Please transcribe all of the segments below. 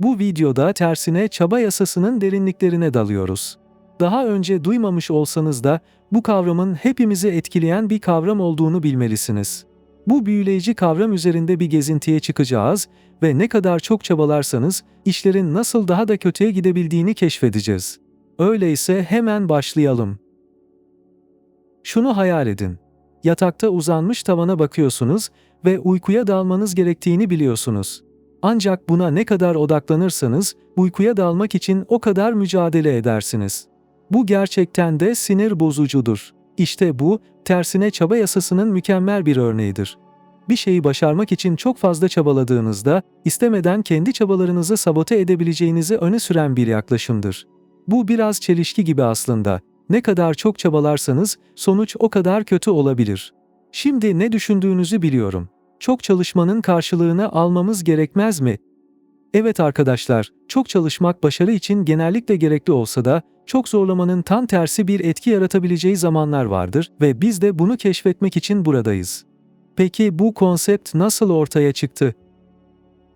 Bu videoda tersine çaba yasasının derinliklerine dalıyoruz. Daha önce duymamış olsanız da bu kavramın hepimizi etkileyen bir kavram olduğunu bilmelisiniz. Bu büyüleyici kavram üzerinde bir gezintiye çıkacağız ve ne kadar çok çabalarsanız işlerin nasıl daha da kötüye gidebildiğini keşfedeceğiz. Öyleyse hemen başlayalım. Şunu hayal edin. Yatakta uzanmış tavana bakıyorsunuz ve uykuya dalmanız gerektiğini biliyorsunuz. Ancak buna ne kadar odaklanırsanız uykuya dalmak için o kadar mücadele edersiniz. Bu gerçekten de sinir bozucudur. İşte bu, tersine çaba yasasının mükemmel bir örneğidir. Bir şeyi başarmak için çok fazla çabaladığınızda, istemeden kendi çabalarınızı sabote edebileceğinizi öne süren bir yaklaşımdır. Bu biraz çelişki gibi aslında. Ne kadar çok çabalarsanız sonuç o kadar kötü olabilir. Şimdi ne düşündüğünüzü biliyorum. Çok çalışmanın karşılığını almamız gerekmez mi? Evet arkadaşlar, çok çalışmak başarı için genellikle gerekli olsa da çok zorlamanın tam tersi bir etki yaratabileceği zamanlar vardır ve biz de bunu keşfetmek için buradayız. Peki bu konsept nasıl ortaya çıktı?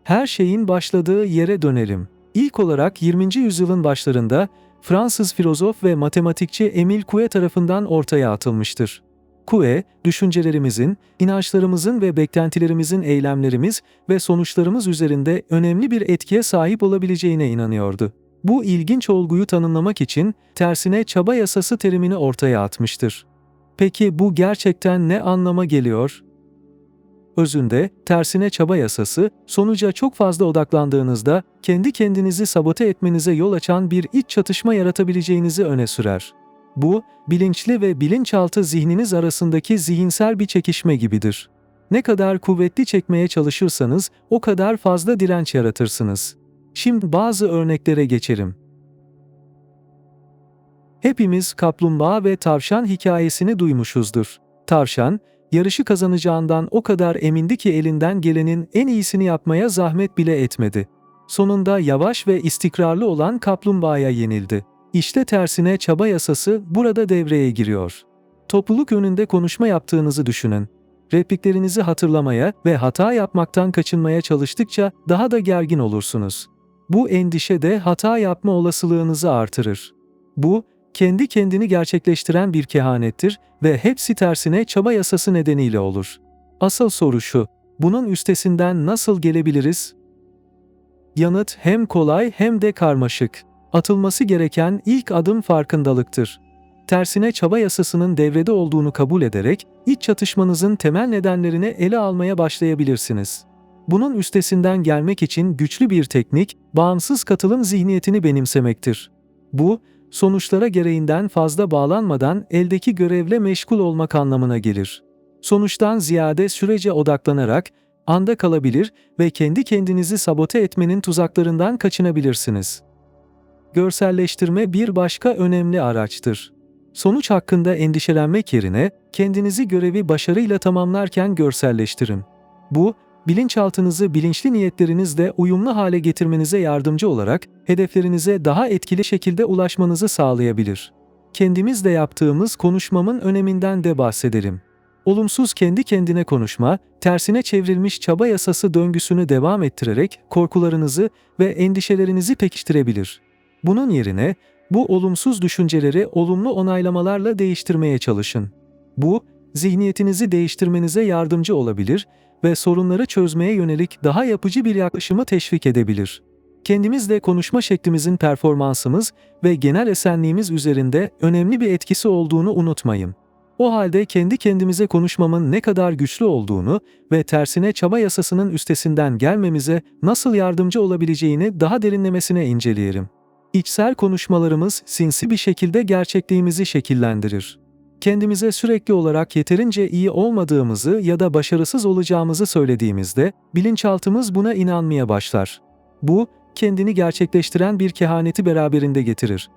Her şeyin başladığı yere dönelim. İlk olarak 20. yüzyılın başlarında Fransız filozof ve matematikçi Emile Coué tarafından ortaya atılmıştır. Coué, düşüncelerimizin, inançlarımızın ve beklentilerimizin eylemlerimiz ve sonuçlarımız üzerinde önemli bir etkiye sahip olabileceğine inanıyordu. Bu ilginç olguyu tanımlamak için tersine çaba yasası terimini ortaya atmıştır. Peki bu gerçekten ne anlama geliyor? Özünde tersine çaba yasası, sonuca çok fazla odaklandığınızda kendi kendinizi sabote etmenize yol açan bir iç çatışma yaratabileceğinizi öne sürer. Bu, bilinçli ve bilinçaltı zihniniz arasındaki zihinsel bir çekişme gibidir. Ne kadar kuvvetli çekmeye çalışırsanız o kadar fazla direnç yaratırsınız. Şimdi bazı örneklere geçelim. Hepimiz kaplumbağa ve tavşan hikayesini duymuşuzdur. Tavşan, yarışı kazanacağından o kadar emindi ki elinden gelenin en iyisini yapmaya zahmet bile etmedi. Sonunda yavaş ve istikrarlı olan kaplumbağaya yenildi. İşte tersine çaba yasası burada devreye giriyor. Topluluk önünde konuşma yaptığınızı düşünün. Repliklerinizi hatırlamaya ve hata yapmaktan kaçınmaya çalıştıkça daha da gergin olursunuz. Bu endişe de hata yapma olasılığınızı artırır. Bu, kendi kendini gerçekleştiren bir kehanettir ve hepsi tersine çaba yasası nedeniyle olur. Asıl soru şu, bunun üstesinden nasıl gelebiliriz? Yanıt hem kolay hem de karmaşık. Atılması gereken ilk adım farkındalıktır. Tersine çaba yasasının devrede olduğunu kabul ederek iç çatışmanızın temel nedenlerini ele almaya başlayabilirsiniz. Bunun üstesinden gelmek için güçlü bir teknik, bağımsız katılım zihniyetini benimsemektir. Bu, sonuçlara gereğinden fazla bağlanmadan eldeki görevle meşgul olmak anlamına gelir. Sonuçtan ziyade sürece odaklanarak anda kalabilir ve kendi kendinizi sabote etmenin tuzaklarından kaçınabilirsiniz. Görselleştirme bir başka önemli araçtır. Sonuç hakkında endişelenmek yerine kendinizi görevi başarıyla tamamlarken görselleştirin. Bu, bilinçaltınızı bilinçli niyetlerinizle uyumlu hale getirmenize yardımcı olarak hedeflerinize daha etkili şekilde ulaşmanızı sağlayabilir. Kendimizle yaptığımız konuşmamın öneminden de bahsedelim. Olumsuz kendi kendine konuşma, tersine çevrilmiş çaba yasası döngüsünü devam ettirerek korkularınızı ve endişelerinizi pekiştirebilir. Bunun yerine bu olumsuz düşünceleri olumlu onaylamalarla değiştirmeye çalışın. Bu, zihniyetinizi değiştirmenize yardımcı olabilir ve sorunları çözmeye yönelik daha yapıcı bir yaklaşımı teşvik edebilir. Kendimizle konuşma şeklimizin performansımız ve genel esenliğimiz üzerinde önemli bir etkisi olduğunu unutmayın. O halde kendi kendimize konuşmamın ne kadar güçlü olduğunu ve tersine çaba yasasının üstesinden gelmemize nasıl yardımcı olabileceğini daha derinlemesine inceleyelim. İçsel konuşmalarımız sinsi bir şekilde gerçekliğimizi şekillendirir. Kendimize sürekli olarak yeterince iyi olmadığımızı ya da başarısız olacağımızı söylediğimizde bilinçaltımız buna inanmaya başlar. Bu, kendini gerçekleştiren bir kehaneti beraberinde getirir.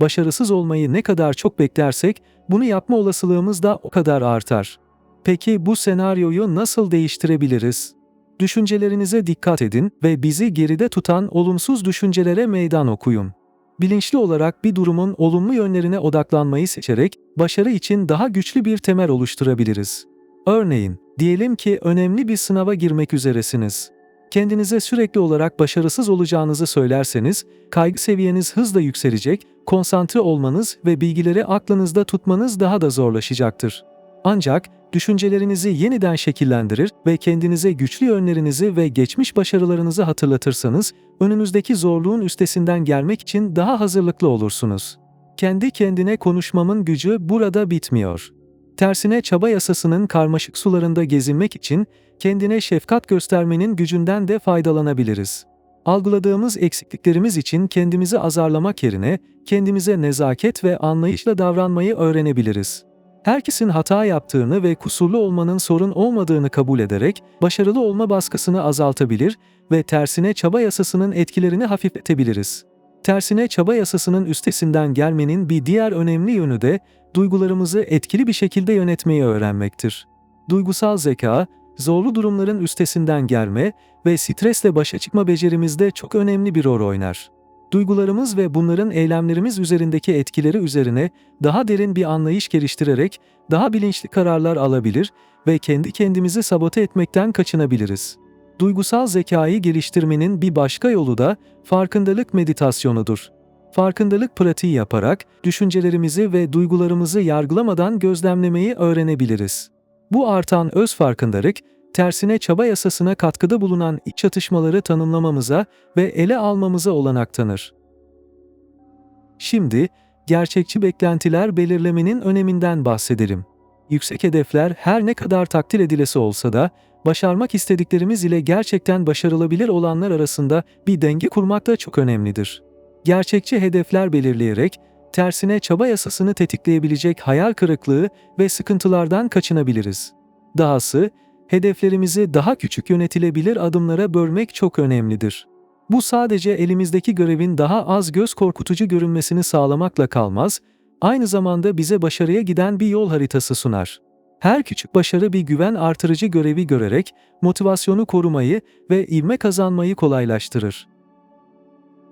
Başarısız olmayı ne kadar çok beklersek bunu yapma olasılığımız da o kadar artar. Peki bu senaryoyu nasıl değiştirebiliriz? Düşüncelerinize dikkat edin ve bizi geride tutan olumsuz düşüncelere meydan okuyun. Bilinçli olarak bir durumun olumlu yönlerine odaklanmayı seçerek başarı için daha güçlü bir temel oluşturabiliriz. Örneğin, diyelim ki önemli bir sınava girmek üzeresiniz. Kendinize sürekli olarak başarısız olacağınızı söylerseniz, kaygı seviyeniz hızla yükselecek, konsantre olmanız ve bilgileri aklınızda tutmanız daha da zorlaşacaktır. Ancak düşüncelerinizi yeniden şekillendirir ve kendinize güçlü yönlerinizi ve geçmiş başarılarınızı hatırlatırsanız, önünüzdeki zorluğun üstesinden gelmek için daha hazırlıklı olursunuz. Kendi kendine konuşmamın gücü burada bitmiyor. Tersine çaba yasasının karmaşık sularında gezinmek için kendine şefkat göstermenin gücünden de faydalanabiliriz. Algıladığımız eksikliklerimiz için kendimizi azarlamak yerine kendimize nezaket ve anlayışla davranmayı öğrenebiliriz. Herkesin hata yaptığını ve kusurlu olmanın sorun olmadığını kabul ederek başarılı olma baskısını azaltabilir ve tersine çaba yasasının etkilerini hafifletebiliriz. Tersine çaba yasasının üstesinden gelmenin bir diğer önemli yönü de duygularımızı etkili bir şekilde yönetmeyi öğrenmektir. Duygusal zeka, zorlu durumların üstesinden gelme ve stresle başa çıkma becerimizde çok önemli bir rol oynar. Duygularımız ve bunların eylemlerimiz üzerindeki etkileri üzerine daha derin bir anlayış geliştirerek daha bilinçli kararlar alabilir ve kendi kendimizi sabote etmekten kaçınabiliriz. Duygusal zekayı geliştirmenin bir başka yolu da farkındalık meditasyonudur. Farkındalık pratiği yaparak düşüncelerimizi ve duygularımızı yargılamadan gözlemlemeyi öğrenebiliriz. Bu artan öz farkındalık, tersine çaba yasasına katkıda bulunan iç çatışmaları tanımlamamıza ve ele almamıza olanak tanır. Şimdi, gerçekçi beklentiler belirlemenin öneminden bahsedelim. Yüksek hedefler her ne kadar takdir edilesi olsa da, başarmak istediklerimiz ile gerçekten başarılabilir olanlar arasında bir denge kurmak da çok önemlidir. Gerçekçi hedefler belirleyerek, tersine çaba yasasını tetikleyebilecek hayal kırıklığı ve sıkıntılardan kaçınabiliriz. Dahası, hedeflerimizi daha küçük yönetilebilir adımlara bölmek çok önemlidir. Bu sadece elimizdeki görevin daha az göz korkutucu görünmesini sağlamakla kalmaz, aynı zamanda bize başarıya giden bir yol haritası sunar. Her küçük başarı bir güven artırıcı görevi görerek motivasyonu korumayı ve ivme kazanmayı kolaylaştırır.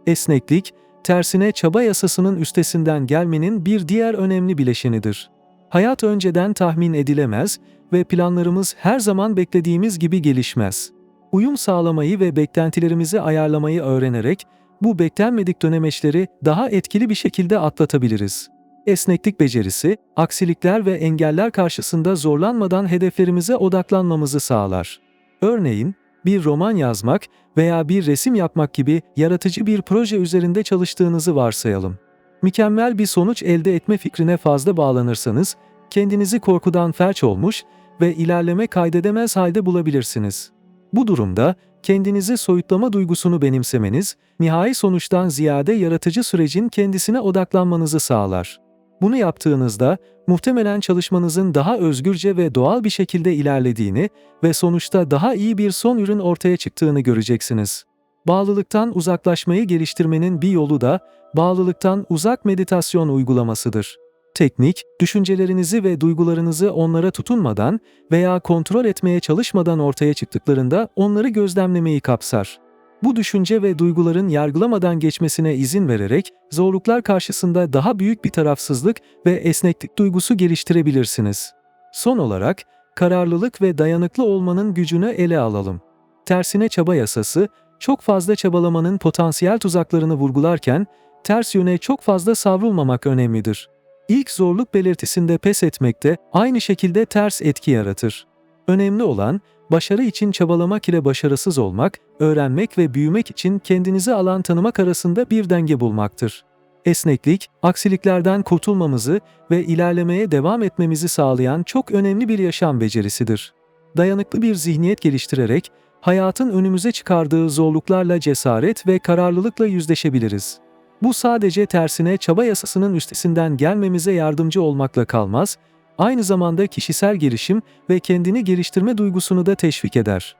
Esneklik, tersine çaba yasasının üstesinden gelmenin bir diğer önemli bileşenidir. Hayat önceden tahmin edilemez ve planlarımız her zaman beklediğimiz gibi gelişmez. Uyum sağlamayı ve beklentilerimizi ayarlamayı öğrenerek bu beklenmedik dönemeçleri daha etkili bir şekilde atlatabiliriz. Esneklik becerisi, aksilikler ve engeller karşısında zorlanmadan hedeflerimize odaklanmamızı sağlar. Örneğin, bir roman yazmak veya bir resim yapmak gibi yaratıcı bir proje üzerinde çalıştığınızı varsayalım. Mükemmel bir sonuç elde etme fikrine fazla bağlanırsanız, kendinizi korkudan felç olmuş ve ilerleme kaydedemez halde bulabilirsiniz. Bu durumda kendinizi soyutlama duygusunu benimsemeniz, nihai sonuçtan ziyade yaratıcı sürecin kendisine odaklanmanızı sağlar. Bunu yaptığınızda muhtemelen çalışmanızın daha özgürce ve doğal bir şekilde ilerlediğini ve sonuçta daha iyi bir son ürün ortaya çıktığını göreceksiniz. Bağlılıktan uzaklaşmayı geliştirmenin bir yolu da bağlılıktan uzak meditasyon uygulamasıdır. Teknik, düşüncelerinizi ve duygularınızı onlara tutunmadan veya kontrol etmeye çalışmadan ortaya çıktıklarında onları gözlemlemeyi kapsar. Bu düşünce ve duyguların yargılamadan geçmesine izin vererek zorluklar karşısında daha büyük bir tarafsızlık ve esneklik duygusu geliştirebilirsiniz. Son olarak kararlılık ve dayanıklı olmanın gücünü ele alalım. Tersine çaba yasası, çok fazla çabalamanın potansiyel tuzaklarını vurgularken, ters yöne çok fazla savrulmamak önemlidir. İlk zorluk belirtisinde pes etmekte aynı şekilde ters etki yaratır. Önemli olan, başarı için çabalamak ile başarısız olmak, öğrenmek ve büyümek için kendinizi alan tanımak arasında bir denge bulmaktır. Esneklik, aksiliklerden kurtulmamızı ve ilerlemeye devam etmemizi sağlayan çok önemli bir yaşam becerisidir. Dayanıklı bir zihniyet geliştirerek, hayatın önümüze çıkardığı zorluklarla cesaret ve kararlılıkla yüzleşebiliriz. Bu sadece tersine çaba yasasının üstesinden gelmemize yardımcı olmakla kalmaz, aynı zamanda kişisel gelişim ve kendini geliştirme duygusunu da teşvik eder.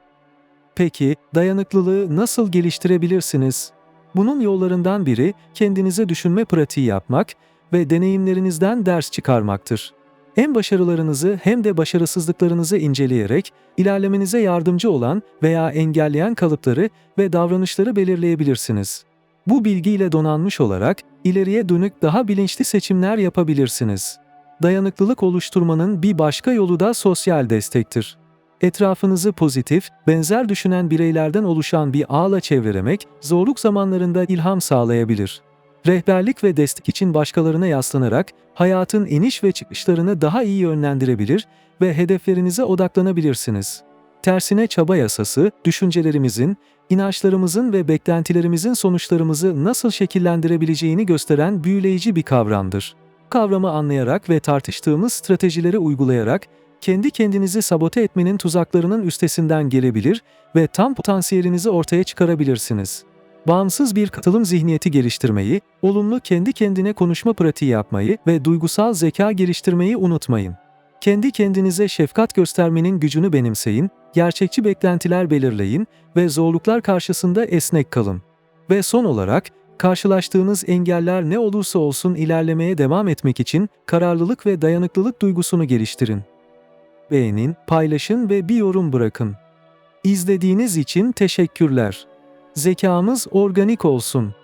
Peki, dayanıklılığı nasıl geliştirebilirsiniz? Bunun yollarından biri kendinize düşünme pratiği yapmak ve deneyimlerinizden ders çıkarmaktır. Hem başarılarınızı hem de başarısızlıklarınızı inceleyerek ilerlemenize yardımcı olan veya engelleyen kalıpları ve davranışları belirleyebilirsiniz. Bu bilgiyle donanmış olarak ileriye dönük daha bilinçli seçimler yapabilirsiniz. Dayanıklılık oluşturmanın bir başka yolu da sosyal destektir. Etrafınızı pozitif, benzer düşünen bireylerden oluşan bir ağla çevrelemek, zorluk zamanlarında ilham sağlayabilir. Rehberlik ve destek için başkalarına yaslanarak hayatın iniş ve çıkışlarını daha iyi yönlendirebilir ve hedeflerinize odaklanabilirsiniz. Tersine çaba yasası, düşüncelerimizin, inançlarımızın ve beklentilerimizin sonuçlarımızı nasıl şekillendirebileceğini gösteren büyüleyici bir kavramdır. Kavramı anlayarak ve tartıştığımız stratejileri uygulayarak kendi kendinizi sabote etmenin tuzaklarının üstesinden gelebilir ve tam potansiyelinizi ortaya çıkarabilirsiniz. Bağımsız bir katılım zihniyeti geliştirmeyi, olumlu kendi kendine konuşma pratiği yapmayı ve duygusal zeka geliştirmeyi unutmayın. Kendi kendinize şefkat göstermenin gücünü benimseyin, gerçekçi beklentiler belirleyin ve zorluklar karşısında esnek kalın. Ve son olarak, karşılaştığınız engeller ne olursa olsun ilerlemeye devam etmek için kararlılık ve dayanıklılık duygusunu geliştirin. Beğenin, paylaşın ve bir yorum bırakın. İzlediğiniz için teşekkürler. Zekamız organik olsun.